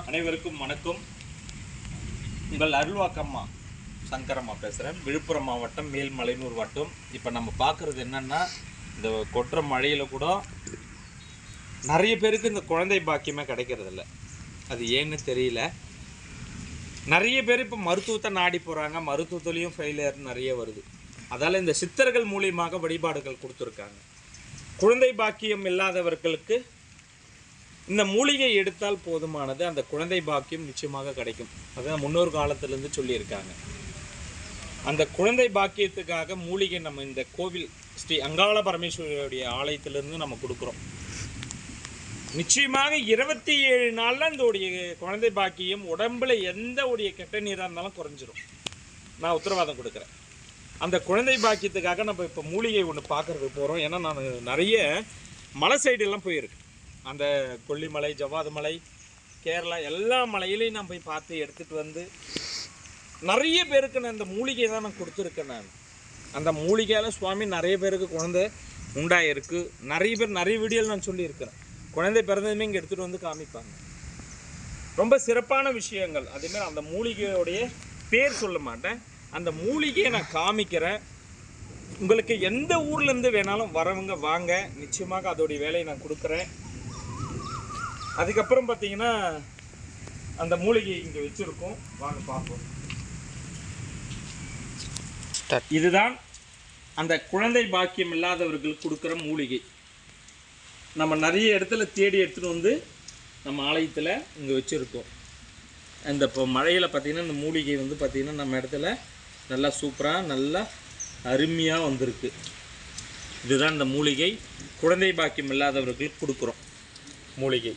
அனைவருக்கும் வணக்கம். உங்கள் அருள்வாக்கம்மா சங்கரம்மா பேசுகிறேன் விழுப்புரம் மாவட்டம் மேல்மலையனூர் வட்டம். இப்போ நம்ம பார்க்குறது என்னென்னா இந்த கொட்டுற மழையில் கூட நிறைய பேருக்கு இந்த குழந்தை பாக்கியமே கிடைக்கிறதில்ல. அது ஏன்னு தெரியல. நிறைய பேர் இப்போ மருத்துவத்தை நாடி போகிறாங்க மருத்துவத்துலேயும் ஃபெயிலியர் நிறைய வருது. அதால் இந்த சித்தர்கள் மூலியமாக வழிபாடுகள் கொடுத்துருக்காங்க. குழந்தை பாக்கியம் இல்லாதவர்களுக்கு இந்த மூலிகை எடுத்தால் போதுமானது அந்த குழந்தை பாக்கியம் நிச்சயமாக கிடைக்கும். அதான் முன்னோர் காலத்திலேருந்து சொல்லியிருக்காங்க. அந்த குழந்தை பாக்கியத்துக்காக மூலிகை நம்ம இந்த கோவில் ஸ்ரீ அங்காள பரமேஸ்வரியுடைய ஆலயத்திலிருந்து நம்ம கொடுக்குறோம். நிச்சயமாக இருபத்தி ஏழு நாளில் இந்த உடைய குழந்தை பாக்கியம் உடம்புல எந்த உடைய கெட்ட நீராக இருந்தாலும் குறைஞ்சிரும். நான் உத்தரவாதம் கொடுக்குறேன். அந்த குழந்தை பாக்கியத்துக்காக நம்ம இப்போ மூலிகை ஒன்று பார்க்கறதுக்கு போகிறோம் ஏன்னா நான் நிறைய மலை சைடெல்லாம் போயிருக்கேன் அந்த கொல்லிமலை ஜவ்வாது மலை கேரளா எல்லா மலையிலையும் நான் போய் பார்த்து எடுத்துகிட்டு வந்து நிறைய பேருக்கு நான் இந்த மூலிகை தான் நான் கொடுத்துருக்கேன் நான். அந்த மூலிகையால் சுவாமி நிறைய பேருக்கு குழந்தை உண்டாயிருக்கு. நிறைய பேர் நிறைய வீடியோவில் நான் சொல்லியிருக்கிறேன். குழந்தை பிறந்ததுமே இங்கே எடுத்துகிட்டு வந்து காமிப்பாங்க. ரொம்ப சிறப்பான விஷயங்கள். அதேமாதிரி அந்த மூலிகையோடைய பேர் சொல்ல மாட்டேன். அந்த மூலிகையை நான் காமிக்கிறேன். உங்களுக்கு எந்த ஊர்லேருந்து வேணாலும் வரவங்க வாங்க. நிச்சயமாக அதோடைய வேலையை நான் கொடுக்குறேன். அதுக்கப்புறம் பார்த்தீங்கன்னா அந்த மூலிகை இங்கே வச்சுருக்கோம். வாங்க பார்ப்போம். இதுதான் அந்த குழந்தை பாக்கியம் இல்லாதவர்களுக்கு கொடுக்குற மூலிகை. நம்ம நிறைய இடத்துல தேடி எடுத்துகிட்டு வந்து நம்ம ஆலயத்தில் இங்கே வச்சுருக்கோம். இந்த இப்போ மழையில் பார்த்திங்கன்னா இந்த மூலிகை வந்து பார்த்திங்கன்னா நம்ம இடத்துல நல்லா சூப்பராக நல்லா அருமையாக வந்திருக்கு. இதுதான் இந்த மூலிகை. குழந்தை பாக்கியம் இல்லாதவர்களுக்கு கொடுக்குறோம் மூலிகை.